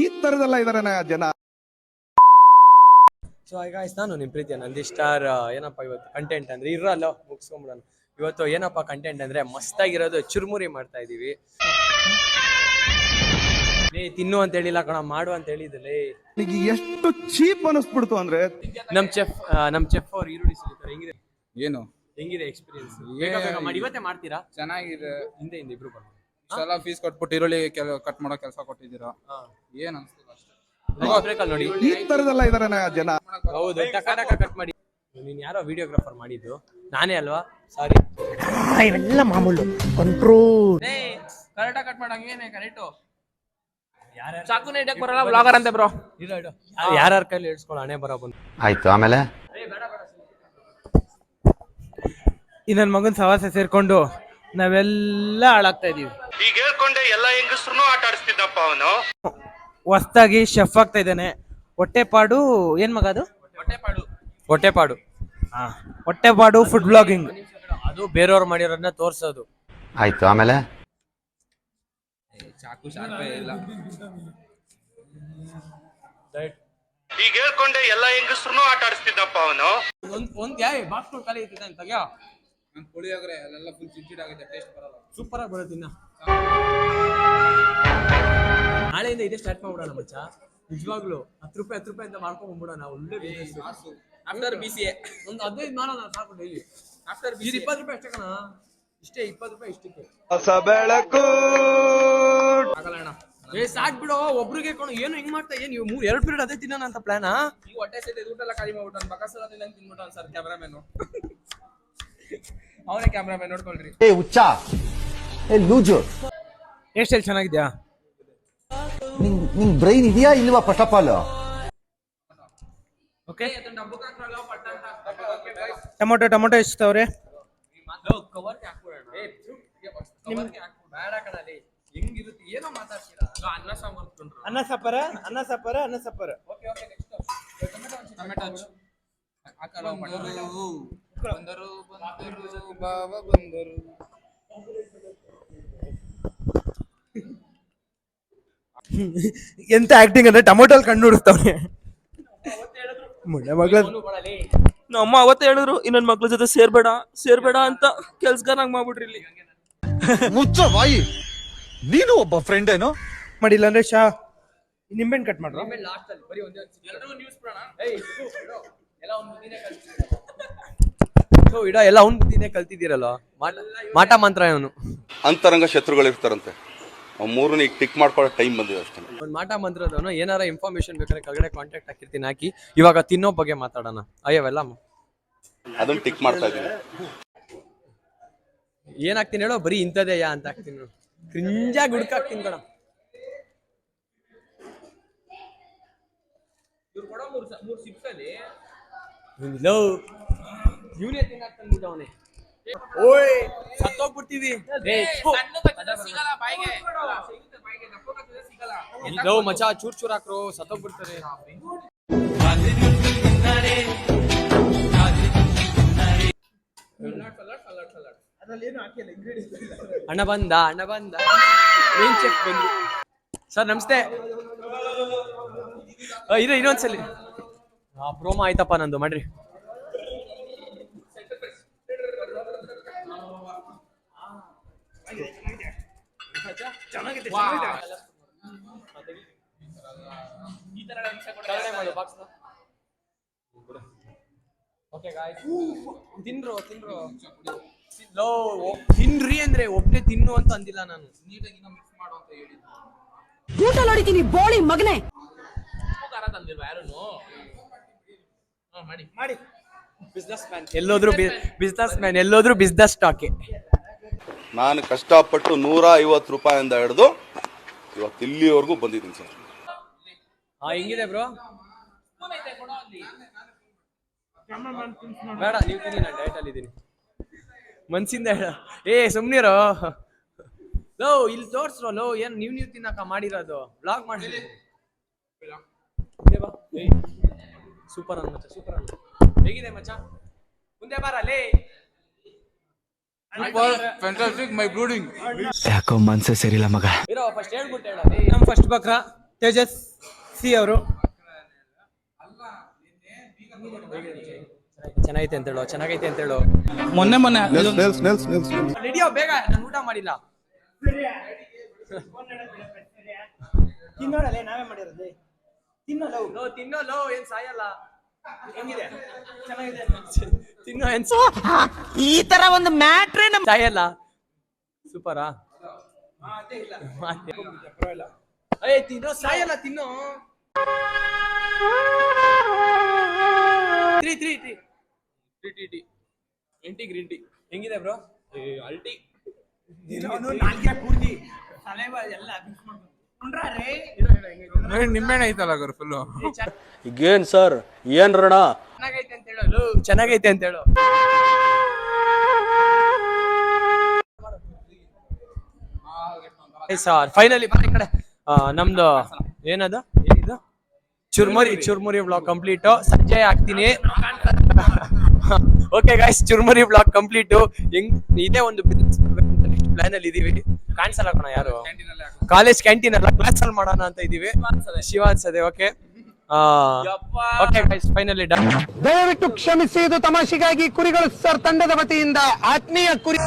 ಈ ತರದೆಲ್ಲ ಇದಾರೆ ಜನ. ಸೊ ಈಗ ನಾನು ನಿಮ್ಮ ಪ್ರೀತಿಯ ನಂದಿ ಸ್ಟಾರ್ ಏನಪ್ಪ ಇವತ್ತು ಕಂಟೆಂಟ್ ಅಂದ್ರೆ ಇರಲ್ಲ ಮುಗಿಸ್ಕೊಂಬಿಡೋಣ. ಇವತ್ತು ಏನಪ್ಪ ಕಂಟೆಂಟ್ ಅಂದ್ರೆ ಮಸ್ತಾಗಿರೋದು ಚುರುಮುರಿ ಮಾಡ್ತಾ ಇದೀವಿ. ಏ ತಿನ್ನು ಅಂತ ಹೇಳಿಲ್ಲ ಕಣ ಮಾಡು ಅಂತ ಹೇಳಿದ್ಲೇ ನನಗೆ ಎಷ್ಟು ಚೀಪ್ ಅನಿಸ್ಬಿಡ್ತು ಅಂದ್ರೆ ನಮ್ ಚೆಫ್ ನಮ್ ಚೆಫ್ ಅವ್ರು ಈರುಳ್ಳಿ ಸುಲಿತಾರೆ ಹೆಂಗಿದೆ? ಏನು? ಹೆಂಗಿದೆ ಎಕ್ಸ್ಪೀರಿಯನ್ಸ್ ಬೇಗ ಬೇಗ ಮಾಡಿ ಇವತ್ತೇ ಮಾಡ್ತೀರಾ? ಚೆನ್ನಾಗಿದೆ. ಹಿಂದೆ ಹಿಂದೆ ಇಬ್ರು ಬರ್ಬೋದು. ಇಷ್ಟೆಲ್ಲ ಫೀಸ್ ಕೊಟ್ಬಿಟ್ಟು ಈರುಳ್ಳಿ ಕೆಲ ಕಟ್ ಮಾಡೋ ಕೆಲಸ ಕೊಟ್ಟಿದ್ದೀರಾ? ಏನ್ ಅನ್ಸ್ತಿಲ್ಲ ಅಷ್ಟೇ? ನೋಡಿ. ಈ ತರದೆಲ್ಲ ಇದಾರೆ ಜನ. ಹೌದು ಟಕ ಟಕ ಕಟ್ ಮಾಡಿ. ನೀನ್ ಯಾರೋ ವಿಡಿಯೋಗ್ರಾಫರ್ ಮಾಡಿದ್ದು? ನಾನೇ ಅಲ್ವಾ? ಸಾರಿ ಇವೆಲ್ಲ ಮಾಮೂಲು. ಕಂಟ್ರೋಲ್ ಕರೆಕ್ಟ್ ಕಟ್ ಮಾಡಂಗೆ ಕರೆಕ್ಟ್ ಕರೆಕ್ಟು ಚಾಕುನ ಇಡಕ್ ಬರಲ್ಲ ಬ್ಲಾಗರ್ ಅಂತೆ ಬ್ರೋ ಯಾರ್ಯಾರ ಕೈಲಿ ಹೇಳ್ಸ್ಕೊಳ್ಳೋ ಹಣೆ ಬರೋ ಬಂದು. ಆಯ್ತು ಆಮೇಲೆ? ಈ ನನ್ನ ಮಗನ್ ಸವಾಸ ಸೇರ್ಕೊಂಡು ನಾವೆಲ್ಲ ಹಾಳಾಗ್ತಾ ಇದೀವಿ. ಈಗ ಹೇಳ್ಕೊಂಡೆ ಎಲ್ಲ ಹೆಂಗಸ್ರು ಆಟ ಆಡಿಸ್ತಿದ್ದಪ್ಪ ಅವನು. ಹೊಸ್ತಾಗಿ ಶೆಫ್ ಆಗ್ತಾ ಇದ್ದಾನೆ. ಹೊಟ್ಟೆಪಾಡು ಏನ್ ಮಗ ಅದು? ಹೊಟ್ಟೆಪಾಡು. ಹೊಟ್ಟೆಪಾಡು. ಹೊಟ್ಟೆಪಾಡು ಫುಡ್ ಬ್ಲಾಗಿಂಗ್ ಅದು ಬೇರೆಯವ್ರು ಮಾಡಿರೋದನ್ನ ತೋರಿಸೋದು. ಆಯ್ತು ಆಮೇಲೆ? ಚಾಕು ಶಾರ್ಪೇ ಇಲ್ಲ. ಈಗ ಹೇಳ್ಕೊಂಡೆ ಎಲ್ಲ ಹೆಂಗಸ್ರು ಆಟ ಆಡಿಸ್ತಿದ್ದಪ್ಪ ಅವನು. ಒಂದ್ ಒಂದ್ ಯಾಯ್ ಬಾಕ್ಸ್ ಖಾಲಿ ಐತಿದೆ ಅಂತ ತೆಗ್ಯೋ. ನನ್ ಪುಳಿಯೋಗರೆ ಅಲ್ಲೆಲ್ಲ ಫುಲ್ ಚಿಡ್ಚಿಡ್ ಆಗುತ್ತೆ ಟೇಸ್ಟ್ ಬರಲ್ಲ. ಸೂಪರ್ ಆಗಿ ಬರುತ್ತೆ ಇನ್ನ. ನಾಳೆಯಿಂದ ಇದೇ ಸ್ಟಾರ್ಟ್ ಮಾಡ್ಬಿಡೋಣ ಮಚ್ಚ. ನಿಜವಾಗ್ಲೂ ಹತ್ತು ರೂಪಾಯಿ ಹತ್ತು ರೂಪಾಯಿ ಅಂತ ಮಾಡ್ಕೊಂಡ್ ಬಂದ್ಬಿಡೋಣ ಒಳ್ಳೆ business after B C A ಒಂದು ಹದಿನೈದು ಮಾಡೋಣ ಸಾಕು ಡೈಲಿ ಆಫ್ಟರ್ ಬಿ ಇದು ಇಪ್ಪತ್ತು ರೂಪಾಯಿ ಅಷ್ಟೇ ಕಣ. ಇಷ್ಟೇ ಇಪ್ಪತ್ತು ರೂಪಾಯಿ ಇಷ್ಟಕ್ಕೆ. ಹೊಸ ಬೆಳಕು. ಆಗಲ್ಲ ಅಣ್ಣ ಏ ಸಾಕ್ ಬಿಡು ಒಬ್ರಿಗೆ ಕಣ ಏನು ಹಿಂಗ್ ಮಾಡ್ತಾ ಏನ್ ನೀವು? ಮೂರ್ ಎರಡು ಪೀರಿಯಡ್ ಅದೇ ತಿನ್ನೋಣ ಅಂತ ಪ್ಲಾನ್ ಈ ಹೊಟ್ಟೆ ಸೈಡ್ ಊಟ ಎಲ್ಲ ಕಡಿಮೆ ಮಾಡ್ಬಿಟ್ಟು ಬಕ ಸಲ ತಿಂದಂಗೆ ತಿನ್ಬಿಟ್ಟು ಸರ್ ಕ್ಯಾಮ್ರಾಮನ್ ಅವನೇ ಕ್ಯಾಮ್ರಾಮನ್ ನೋಡ್ಕೊಳ್ರಿ. ಏ ಹುಚ್ಚ. ಏ ಲೂಜು. ಸ್ಟೈಲ್ ಚೆನ್ನಾಗಿದ್ಯಾ? ನಿಂಗ್ ನಿಂಗ್ ಬ್ರೈನ್ ಇದೆಯಾ ಇಲ್ವಾ first of all okay tomato tomato ಏನೋ ಮಾತಾಡ್ತೀರಾ? ಅನ್ನ ಸಾಂಬಾರ್ ಅನ್ನ ಸಪ್ಪರ ಅನ್ನ ಸಪ್ಪರ ಬಂದರು ಬಂದರು ಬಾವ ಬಂದರು. ಎಂತ ಆಕ್ಟಿಂಗ್ ಅಂದ್ರೆ ಟೊಮೊಟೊ ಕಣ್ಣು ಹುಡುಕ್ತವ್ನೆ ಮುಳ್ಳೆ ಮಗಳ ನಮ್ಮ ಅವತ್ತೇ ಹೇಳಿದ್ರು ಇನ್ನೊಂದ್ ಮಕ್ಳ ಜೊತೆ ಸೇರ್ಬೇಡ ಸೇರ್ಬೇಡ ಅಂತ ಕೆಲ್ಸಗಾರನಾಗ್ ಮಾಡ್ಬಿಟ್ರಿ ಇಲ್ಲಿ. ಮುಚ್ಚ ಬಾಯಿ. ನೀನು ಒಬ್ಬ ಫ್ರೆಂಡ್ ಏನೋ ಮಾಡಿಲ್ಲ ಅಂದ್ರೆ ಶಾ ನಿಂಬೆಹಣ್ಣು ಕಟ್ ಮಾಡ್ರು? ಲಾಸ್ಟ್ ಅಲ್ಲಿ ಬರೀ ಒಂದೇ ಒಂದ್ ಎಲ್ಲರೂ ನ್ಯೂಸ್ ಬಿಡೋಣ? ಏಯ್. ಎಲ್ಲ ಒಂದು ದಿನ ಕಲ್ತಿದ್ದೀರ ಸೊ ಇಡ ಎಲ್ಲ ಅವ್ನ್ ಬುದ್ಧಿನೇ ಕಲ್ತಿದ್ದೀರಲ್ಲ ಮಾಟ ಮಂತ್ರ ಇವನು. ಅಂತರಂಗ ಶತ್ರುಗಳು ಇರ್ತಾರಂತೆ. ಮೂರನ್ನ ಈಗ ಟಿಕ್ ಮಾಡ್ಕೊಳ್ಳೋ ಟೈಮ್ ಬಂದಿದೆ ಅಷ್ಟೇ. ಒಂದು ಮಾಟ ಮಂತ್ರದವನು ಏನಾರ ಇನ್ಫಾರ್ಮೇಶನ್ ಬೇಕಾದ್ರೆ ಕೆಳಗಡೆ ಕಾಂಟ್ಯಾಕ್ಟ್ ಹಾಕಿರ್ತೀನಿ ಹಾಕಿ. ಇವಾಗ ತಿನ್ನೋ ಬಗ್ಗೆ ಮಾತಾಡೋಣ. ಅಯ್ಯವೆಲ್ಲ ಅದನ್ನ ಟಿಕ್ ಮಾಡ್ತಾ ಇದ್ದೀನಿ. ಏನ್ ಹಾಕ್ತೀನಿ ಹೇಳೋ ಬರೀ ಇಂಥದೇ ಯಾ ಅಂತ ಹಾಕ್ತೀನಿ ನೋಡು. ಕ್ರಿಂಜಾಗಿ ಹುಡುಕಾಕ್ತೀನಿ ಕಣ ಇವ್ರು ಕೊಡೋ ಮೂರು ಮೂರು ಸಿಪ್ಸ್ ಅಲ್ಲಿ ಲವ್ ಇವನೇ ತಿನ್ನಕ್ ತಂದಿದ್ದವನೇ ಓಯ್ ಸತ್ತೋಗ್ಬಿಡ್ತೀವಿ ಲವ್ ಮಚಾ ಚೂರ್ ಚೂರ್ ಹಾಕ್ರು ಸತ್ತೋಗ್ಬಿಡ್ತಾರೆ. ಅಣ್ಣ ಬಂದ ಅಣ್ಣ ಬಂದ. ಮೇನ್ ಚೆಕ್ ಬಂದ್ರು. ಸರ್ ನಮಸ್ತೆ. ಇದು ಇರು ಇನ್ನೊಂದ್ಸಲಿ. ಪ್ರೋಮೋ ಆಯ್ತಪ್ಪ ನಂದು ಮಾಡ್ರಿ. ಓಕೆ ಗಾಯ್ಸ್ ತಿನ್ರು ತಿನ್ರು. ಲೋ ತಿನ್ರಿ ಅಂದ್ರೆ ಒಬ್ನೇ ತಿನ್ನು ಅಂತ ಅಂದಿಲ್ಲ ನಾನು. ನೀಟಾಗಿ ಇನ್ನೂ ಮಿಕ್ಸ್ ಮಾಡು ಅಂತ ಊಟ ಬೋಳಿ ಮಗನೇ. ಖಾರ ತಂದಿಲ್ವಾ ಹಾ ಮಾಡಿ. ಮಾಡಿ. ಬಿಸ್ನೆಸ್ ಮ್ಯಾನ್ ಎಲ್ಲೋದ್ರು ಬಿಸ್ನೆಸ್ ಮ್ಯಾನ್ ಎಲ್ಲೋದ್ರು ಬಿಸ್ನೆಸ್ ಸ್ಟಾಕೆ ನಾನು ಕಷ್ಟಪಟ್ಟು ನೂರ ಐವತ್ತು ರೂಪಾಯಿಂದ ಹಿಡಿದು ಇವತ್ತು ಇಲ್ಲಿವರೆಗೂ ಬಂದಿದ್ದೀನಿ ಸರ್. ಹೆಂಗಿದೆ ಬ್ರೋ? ಬೇಡ, ನೀವು ತಿನ್ನಿ, ನಾನು ಇದ್ದೀನಿ. ಮನ್ಸಿಂದ ಹೇಳ. ಏ, ಸುಮ್ನಿರೋ. ಲೋ, ಇಲ್ಲಿ ತೋರ್ಸ್ರೋ, ಲೋ, ಏನ್ ನೀವ್ ನೀವ್ ತಿನ್ನಕ ಮಾಡಿರೋದು? ಬ್ಲಾಗ್ ಮಾಡಿ ಸೂಪರ್ ಅನ್ ಮಚ್ಚ ಸೂಪರ್ ಅನ್ ಹೇಗಿದೆ ಮಚ್ಚ? ಮುಂದೆ ಬಾರ, ಲೇ. ಫ್ಯಾಂಟಾಸ್ಟಿಕ್ ಮೈ ಬ್ಲೂಡಿಂಗ್ ಯಾಕೋ ಮನ್ಸೆ ಸರಿಲ್ಲ ಮಗ. ಇರೋ ಫಸ್ಟ್ ಹೇಳ್ಬಿಟ್ಟು ಹೇಳ ನಮ್ಮ ಫಸ್ಟ್ ಬಕ್ರ ತೇಜಸ್ ಸಿ ಅವರು. ಚೆನ್ನಾಗೈತೆ ಅಂತ ಹೇಳು ಚೆನ್ನಾಗೈತೆ ಅಂತ ಹೇಳು. ಮೊನ್ನೆ ಮೊನ್ನೆ ನಡಿಯೋ ಬೇಗ ನಾನು ಊಟ ಮಾಡಿಲ್ಲ. ತಿನ್ನೋಡಲೇ ನಾವೇ ಮಾಡಿರೋದು? ತಿನ್ನೋ ಲೋ ತಿನ್ನೋ ಲೋ ಏನ್ ಸಾಯಲ್ಲ. ಹೆಂಗಿದೆ? ಚೆನ್ನಾಗಿದೆ. ತಿನ್ನೋ ಏನ್ ಈ ತರ ಒಂದು ಮ್ಯಾಟ್ರೇ ನಮ್ ಸಾಯಲ್ಲ ಸೂಪರಾ? ಏ ತಿನ್ನೋ ಸಾಯಲ್ಲ ತಿನ್ನೋ. Three three three three tea tea ಎಂಟಿ ಗ್ರೀನ್ ಟಿ ಹೆಂಗಿದೆ ಬ್ರೋ? ಅಲ್ಟಿ. ನಿಂಬೆಹಣ್ಣು ಐತಲ್ಲ ಗುರು ಫುಲ್ಲು ಈಗೇನ್ ಸರ್ ಏನ್ ರಣ ಚೆನ್ನಾಗೈತೆ ಅಂತ ಹೇಳು ಚೆನ್ನಾಗೈತೆ ಅಂತ ಹೇಳು ಸರ್ ಫೈನಲಿ ಬನ್ನಿ ಕಡೆ. ನಮ್ದು ಏನದು? ಏನಿದು? ಚುರ್ಮುರಿ ಚುರ್ಮುರಿ. ಬ್ಲಾಗ್ ಕಂಪ್ಲೀಟ್ ಸಂಜೆ ಆಗ್ತೀನಿ okay guys churmuri blog complete ಹೆಂಗ್ ಇದೇ ಒಂದು ಬಿಸ್ನೆಸ್ ಪ್ಲಾನ್ ಅಲ್ಲಿ ಇದೀವಿ. ಕಾಣಿಸಲ್ಲ ಕಣ ಯಾರು? ಕಾಲೇಜ್ ಕ್ಯಾಂಟೀನ್ ಅಲ್ಲ ಕ್ಲಾಸ್ ಅಲ್ಲಿ ಮಾಡೋಣ ಅಂತ ಇದೀವಿ. Shiva ಅನ್ಸದೆ. Okay okay guys finally done ದಯವಿಟ್ಟು ಕ್ಷಮಿಸಿ ಇದು ತಮಾಷೆಗಾಗಿ ಕುರಿಗಳು ಸರ್ ತಂಡದ ವತಿಯಿಂದ ಆತ್ಮೀಯ ಕುರಿ